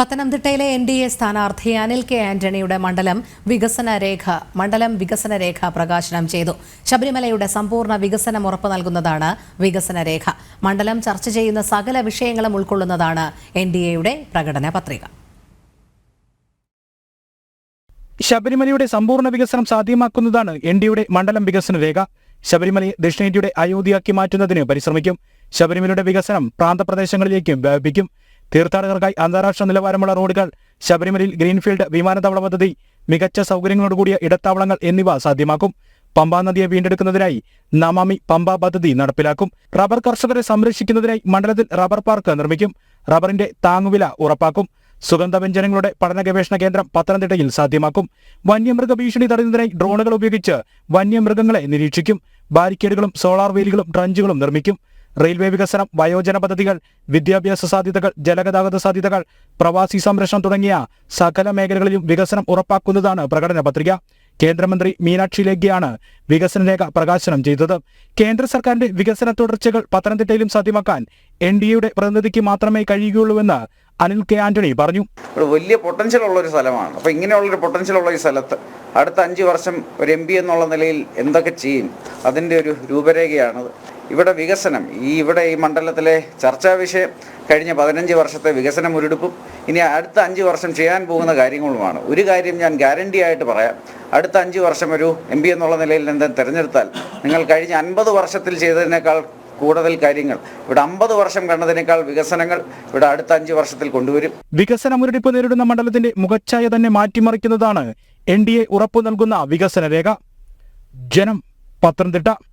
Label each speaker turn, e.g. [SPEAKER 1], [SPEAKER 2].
[SPEAKER 1] പത്തനംതിട്ടയിലെ N D A സ്ഥാനാർത്ഥി Anil K ആന്റണിയുടെ മണ്ഡലം വികസന രേഖ മണ്ഡലം വികസന രേഖ പ്രകാശനം ചെയ്തു. ശബരിമലയുടെ സമ്പൂർണ വികസനം ഉറപ്പു നൽകുന്നതാണ് വികസന രേഖ മണ്ഡലം ചർച്ച ചെയ്യുന്ന സകല വിഷയങ്ങളും ഉൾക്കൊള്ളുന്നതാണ് എൻ ഡി എയുടെ പ്രകടന പത്രിക.
[SPEAKER 2] ശബരിമലയുടെ സമ്പൂർണ വികസനം സാധ്യമാക്കുന്നതാണ് എൻ ഡിയുടെ മണ്ഡലം വികസന രേഖ ശബരിമലയെ ദക്ഷിണേന്ത്യയുടെ അയോധ്യയാക്കി മാറ്റുന്നതിന് പരിശ്രമിക്കും. ശബരിമലയുടെ വികസനം പ്രാന്തപ്രദേശങ്ങളിലേക്കും വ്യാപിപ്പിക്കും. തീർത്ഥാടകർക്കായി അന്താരാഷ്ട്ര നിലവാരമുള്ള റോഡുകൾ ശബരിമലയിൽ ഗ്രീൻഫീൽഡ് വിമാനത്താവള പദ്ധതി മികച്ച സൗകര്യങ്ങളോടുകൂടിയ ഇടത്താവളങ്ങൾ എന്നിവ സാധ്യമാക്കും. പമ്പാ നദിയെ വീണ്ടെടുക്കുന്നതിനായി നമാമി പമ്പ പദ്ധതി നടപ്പിലാക്കും. റബ്ബർ കർഷകരെ സംരക്ഷിക്കുന്നതിനായി മണ്ഡലത്തിൽ റബ്ബർ പാർക്ക് നിർമ്മിക്കും. റബ്ബറിന്റെ താങ്ങുവില ഉറപ്പാക്കും. സുഗന്ധവ്യഞ്ജനങ്ങളുടെ പഠന ഗവേഷണ കേന്ദ്രം പത്തനംതിട്ടയിൽ സാധ്യമാക്കും. വന്യമൃഗ ഭീഷണി തടയുന്നതിനായി ഡ്രോണുകൾ ഉപയോഗിച്ച് വന്യമൃഗങ്ങളെ നിരീക്ഷിക്കും. ബാരിക്കേഡുകളും സോളാർ വേലികളും ട്രഞ്ചുകളും നിർമ്മിക്കും. റെയിൽവേ വികസനം വയോജന പദ്ധതികൾ വിദ്യാഭ്യാസ സാധ്യതകൾ ജലഗതാഗത സാധ്യതകൾ പ്രവാസി സംരക്ഷണം തുടങ്ങിയ സകല മേഖലകളിലും വികസനം ഉറപ്പാക്കുന്നതാണ് പ്രകടന പത്രിക. കേന്ദ്രമന്ത്രി മീനാക്ഷി ലേഖിയാണ് വികസന രേഖ പ്രകാശനം ചെയ്തത്. കേന്ദ്ര സർക്കാരിന്റെ വികസന തുടർച്ചകൾ പത്തനംതിട്ടയിലും സാധ്യമാക്കാൻ എൻ ഡി എയുടെ പ്രതിനിധിക്ക് മാത്രമേ കഴിയുകയുള്ളൂവെന്ന് അനിൽ കെ ആന്റണി പറഞ്ഞു.
[SPEAKER 3] വലിയ പൊട്ടൻഷ്യൽ ഉള്ള ഒരു സ്ഥലമാണ്. ഇങ്ങനെയുള്ള ഒരു പൊട്ടൻഷ്യൽ ഉള്ള ഈ സ്ഥലത്ത് അടുത്ത അഞ്ച് വർഷം ഒരു എം എന്നുള്ള നിലയിൽ എന്തൊക്കെ ചെയ്യും? അതിന്റെ ഒരു രൂപരേഖയാണത്. ഇവിടെ വികസനം ഈ ഇവിടെ ഈ മണ്ഡലത്തിലെ ചർച്ചാ വിഷയം കഴിഞ്ഞ പതിനഞ്ച് വർഷത്തെ വികസന മുരടിപ്പും ഇനി അടുത്ത അഞ്ച് വർഷം ചെയ്യാൻ പോകുന്ന കാര്യങ്ങളുമാണ്. ഒരു കാര്യം ഞാൻ ഗ്യാരണ്ടി ആയിട്ട് പറയാം. അടുത്ത അഞ്ച് വർഷം ഒരു എം പി എന്നുള്ള നിലയിൽ നിന്ന് തിരഞ്ഞെടുത്താൽ നിങ്ങൾ കഴിഞ്ഞ അൻപത് വർഷത്തിൽ ചെയ്തതിനേക്കാൾ കൂടുതൽ കാര്യങ്ങൾ ഇവിടെ അമ്പത് വർഷം കണ്ടതിനേക്കാൾ വികസനങ്ങൾ ഇവിടെ അടുത്ത അഞ്ച് വർഷത്തിൽ കൊണ്ടുവരും.
[SPEAKER 2] വികസന മുരടിപ്പ് നേരിടുന്ന മണ്ഡലത്തിന്റെ മുഖച്ഛായ തന്നെ മാറ്റിമറിക്കുന്നതാണ് എൻ ഡി എ ഉറപ്പു നൽകുന്ന വികസന രേഖ. ജനം പത്തനംതിട്ട.